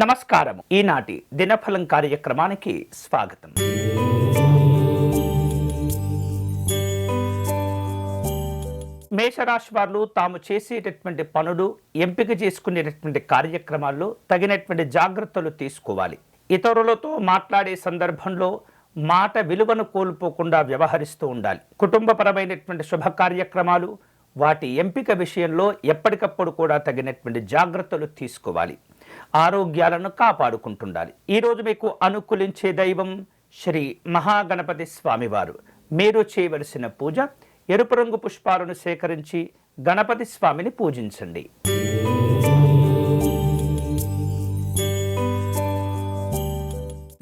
నమస్కారం ఈనాటి దినఫలం కార్యక్రమానికి స్వాగతం. మేషరాశి వారు తాము చేసేటటువంటి పనులు ఎంపిక చేసుకునేటటువంటి కార్యక్రమాల్లో తగినటువంటి జాగ్రత్తలు తీసుకోవాలి. ఇతరులతో మాట్లాడే సందర్భంలో మాట విలువను కోల్పోకుండా వ్యవహరిస్తూ ఉండాలి. కుటుంబపరమైనటువంటి శుభ కార్యక్రమాలు వాటి ఎంపిక విషయంలో ఎప్పటికప్పుడు కూడా తగినటువంటి జాగ్రత్తలు తీసుకోవాలి. ఆరోగ్యాలను కాపాడుకుంటుండాలి. ఈరోజు మీకు అనుకూలించే దైవం శ్రీ మహాగణపతి స్వామివారు. మీరు చేయవలసిన పూజ ఎరుపు రంగు పుష్పాలను సేకరించి గణపతి స్వామిని పూజించండి.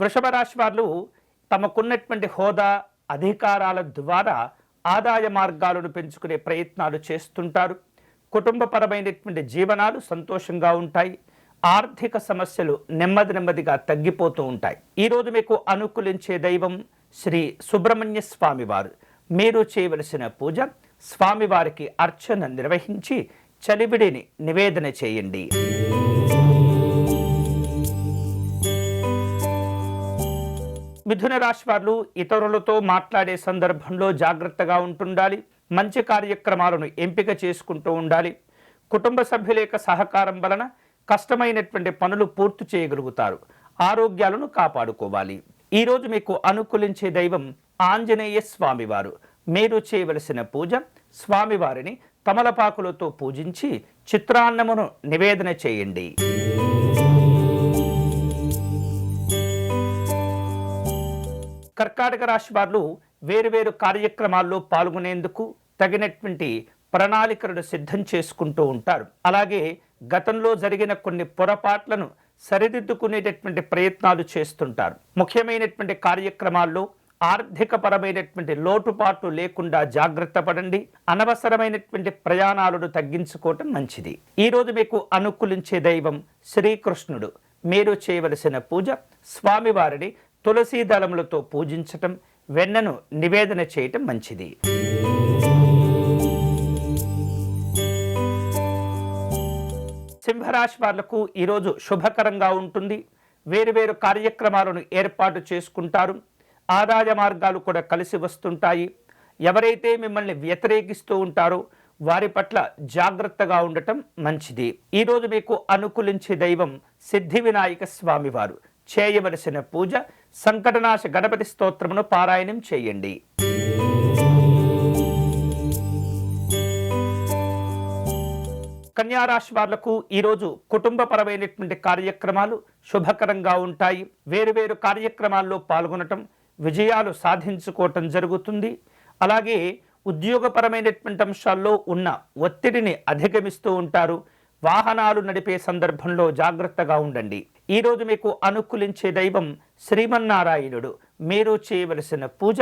వృషభ రాశి వారు తమకున్నటువంటి హోదా అధికారాల ద్వారా ఆదాయ మార్గాలను పెంచుకునే ప్రయత్నాలు చేస్తుంటారు. కుటుంబపరమైనటువంటి జీవనాలు సంతోషంగా ఉంటాయి. ఆర్థిక సమస్యలు నెమ్మది నెమ్మదిగా తగ్గిపోతూ ఉంటాయి. ఈరోజు మీకు అనుకూలించే దైవం శ్రీ సుబ్రహ్మణ్య స్వామివారు మీరు చేయవలసిన పూజ స్వామివారికి అర్చన నిర్వహించి చలివిడిని నివేదన చేయండి. మిథున రాశి వారు ఇతరులతో మాట్లాడే సందర్భంలో జాగ్రత్తగా ఉంటుండాలి. మంచి కార్యక్రమాలను ఎంపిక చేసుకుంటూ ఉండాలి. కుటుంబ సభ్యుల యొక్క సహకారం వలన కష్టమైనటువంటి పనులు పూర్తి చేయగలుగుతారు. ఆరోగ్యాలను కాపాడుకోవాలి. ఈరోజు మీకు అనుకూలించే దైవం ఆంజనేయ స్వామివారు. మీరు చేయవలసిన పూజ స్వామివారిని తమలపాకులతో పూజించి చిత్రాన్నమును నివేదన చేయండి. కర్కాటక రాశి వారు వేరువేరు కార్యక్రమాల్లో పాల్గొనేందుకు తగినటువంటి ప్రణాళికలను సిద్ధం చేసుకుంటూ ఉంటారు. అలాగే గతంలో జరిగిన కొన్ని పొరపాట్లను సరిదిద్దుకునేటటువంటి ప్రయత్నాలు చేస్తుంటారు. ముఖ్యమైనటువంటి కార్యక్రమాల్లో ఆర్థిక పరమైనటువంటి లోటుపాట్లు లేకుండా జాగ్రత్త పడండి. అనవసరమైనటువంటి ప్రయాణాలను తగ్గించుకోవటం మంచిది. ఈరోజు మీకు అనుకూలించే దైవం శ్రీకృష్ణుడు. మీరు చేయవలసిన పూజ స్వామివారిని తులసీ దళములతో పూజించటం వెన్నను నివేదన చేయటం మంచిది. సింహరాశి వాళ్ళకు ఈరోజు శుభకరంగా ఉంటుంది. వేరువేరు కార్యక్రమాలను ఏర్పాటు చేసుకుంటారు. ఆదాయ మార్గాలు కూడా కలిసి వస్తుంటాయి. ఎవరైతే మిమ్మల్ని వ్యతిరేకిస్తూ ఉంటారో వారి పట్ల జాగ్రత్తగా ఉండటం మంచిది. ఈరోజు మీకు అనుకూలించే దైవం సిద్ధి వినాయక స్వామివారు. చేయవలసిన పూజ సంకటనాశ గణపతి స్తోత్రమును పారాయణం చేయండి. కన్యారాశి వాళ్ళకు ఈరోజు కుటుంబపరమైనటువంటి కార్యక్రమాలు శుభకరంగా ఉంటాయి. వేరువేరు కార్యక్రమాల్లో పాల్గొనటం విజయాలు సాధించుకోవటం జరుగుతుంది. అలాగే ఉద్యోగపరమైనటువంటి అంశాల్లో ఉన్న ఒత్తిడిని అధిగమిస్తూ ఉంటారు. వాహనాలు నడిపే సందర్భంలో జాగ్రత్తగా ఉండండి. ఈరోజు మీకు అనుకూలించే దైవం శ్రీమన్నారాయణుడు. మీరు చేయవలసిన పూజ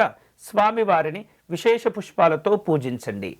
స్వామివారిని విశేష పుష్పాలతో పూజించండి.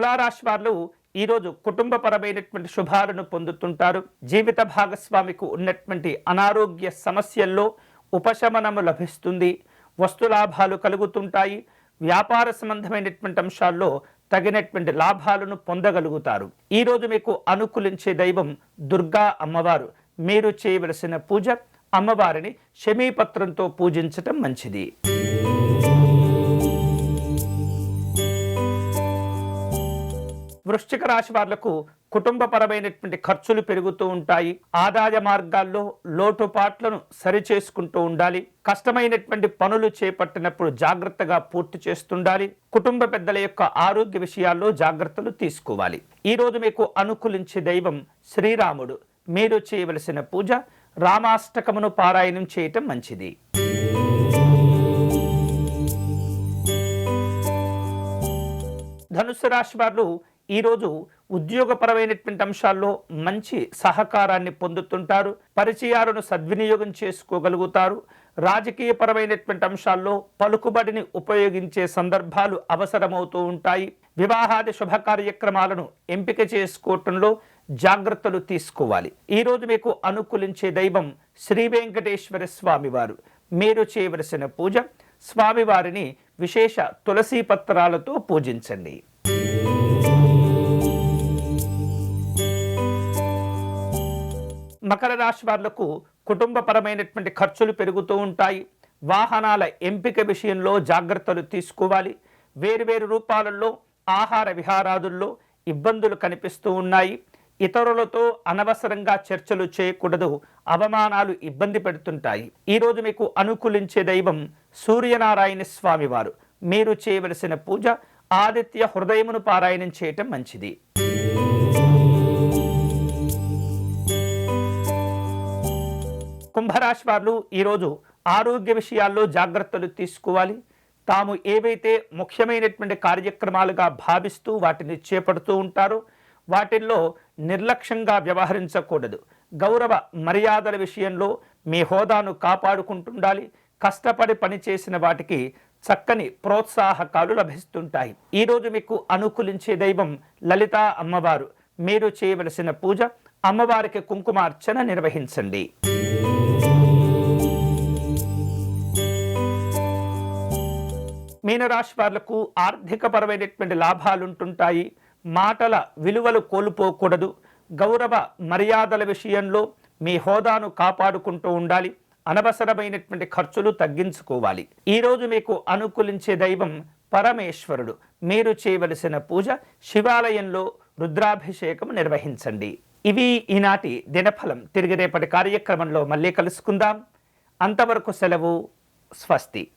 తులారాశి వారు ఈరోజు కుటుంబపరమైనటువంటి శుభాలను పొందుతుంటారు. జీవిత భాగస్వామికి ఉన్నటువంటి అనారోగ్య సమస్యల్లో ఉపశమనము లభిస్తుంది. వస్తులాభాలు కలుగుతుంటాయి. వ్యాపార సంబంధమైనటువంటి అంశాల్లో తగినటువంటి లాభాలను పొందగలుగుతారు. ఈరోజు మీకు అనుకూలించే దైవం దుర్గా అమ్మవారు. మీరు చేయవలసిన పూజ అమ్మవారిని శమీపత్రంతో పూజించటం మంచిది. వృశ్చిక రాశి వాళ్ళకు కుటుంబపరమైనటువంటి ఖర్చులు పెరుగుతూ ఉంటాయి. ఆదాయ మార్గాల్లో లోటుపాట్లను సరిచేసుకుంటూ ఉండాలి. కష్టమైనటువంటి పనులు చేపట్టినప్పుడు జాగ్రత్తగా పూర్తి చేస్తుండాలి. కుటుంబ పెద్దల యొక్క ఆరోగ్య విషయాల్లో జాగ్రత్తలు తీసుకోవాలి. ఈరోజు మీకు అనుకూలించే దైవం శ్రీరాముడు. మీరు చేయవలసిన పూజ రామాష్టకమును పారాయణం చేయటం మంచిది. ధనుసు రాశి వారు ఈరోజు ఉద్యోగపరమైనటువంటి అంశాల్లో మంచి సహకారాన్ని పొందుతుంటారు పరిచయాలను సద్వినియోగం చేసుకోగలుగుతారు. రాజకీయపరమైనటువంటి అంశాల్లో పలుకుబడిని ఉపయోగించే సందర్భాలు అవసరమవుతూ ఉంటాయి. వివాహాది శుభ కార్యక్రమాలను ఎంపిక చేసుకోవటంలో జాగ్రత్తలు తీసుకోవాలి. ఈరోజు మీకు అనుకూలించే దైవం శ్రీ వెంకటేశ్వర స్వామివారు. మీరు చేయవలసిన పూజ స్వామివారిని విశేష తులసీ పత్రాలతో పూజించండి. మకర రాశి వాళ్ళకు కుటుంబపరమైనటువంటి ఖర్చులు పెరుగుతూ ఉంటాయి. వాహనాల ఎంపిక విషయంలో జాగ్రత్తలు తీసుకోవాలి. వేరువేరు రూపాలలో ఆహార విహారాదుల్లో ఇబ్బందులు కనిపిస్తూ ఉన్నాయి. ఇతరులతో అనవసరంగా చర్చలు చేయకూడదు. అవమానాలు ఇబ్బంది పెడుతుంటాయి. ఈరోజు మీకు అనుకూలించే దైవం సూర్యనారాయణ స్వామివారు మీరు చేయవలసిన పూజ ఆదిత్య హృదయమును పారాయణం చేయటం మంచిది. కుంభరాశి వారు ఈరోజు ఆరోగ్య విషయాల్లో జాగ్రత్తలు తీసుకోవాలి. తాము ఏవైతే ముఖ్యమైనటువంటి కార్యక్రమాలుగా భావిస్తూ వాటిని చేపడుతూ ఉంటారో వాటిల్లో నిర్లక్ష్యంగా వ్యవహరించకూడదు. గౌరవ మర్యాదల విషయంలో మీ హోదాను కాపాడుకుంటుండాలి. కష్టపడి పనిచేసిన వాటికి చక్కని ప్రోత్సాహకాలు లభిస్తుంటాయి. ఈరోజు మీకు అనుకూలించే దైవం లలిత అమ్మవారు. మీరు చేయవలసిన పూజ అమ్మవారికి కుంకుమార్చన నిర్వహించండి. మీనరాశి వాళ్ళకు ఆర్థికపరమైనటువంటి లాభాలు ఉంటుంటాయి మాటల విలువలు కోల్పోకూడదు. గౌరవ మర్యాదల విషయంలో మీ హోదాను కాపాడుకుంటూ ఉండాలి. అనవసరమైనటువంటి ఖర్చులు తగ్గించుకోవాలి. ఈరోజు మీకు అనుకూలించే దైవం పరమేశ్వరుడు. మీరు చేయవలసిన పూజ శివాలయంలో రుద్రాభిషేకం నిర్వహించండి. ఇవి ఈనాటి దినఫలం. తిరిగి రేపటి కార్యక్రమంలో మళ్ళీ కలుసుకుందాం. అంతవరకు సెలవు. స్వస్తి.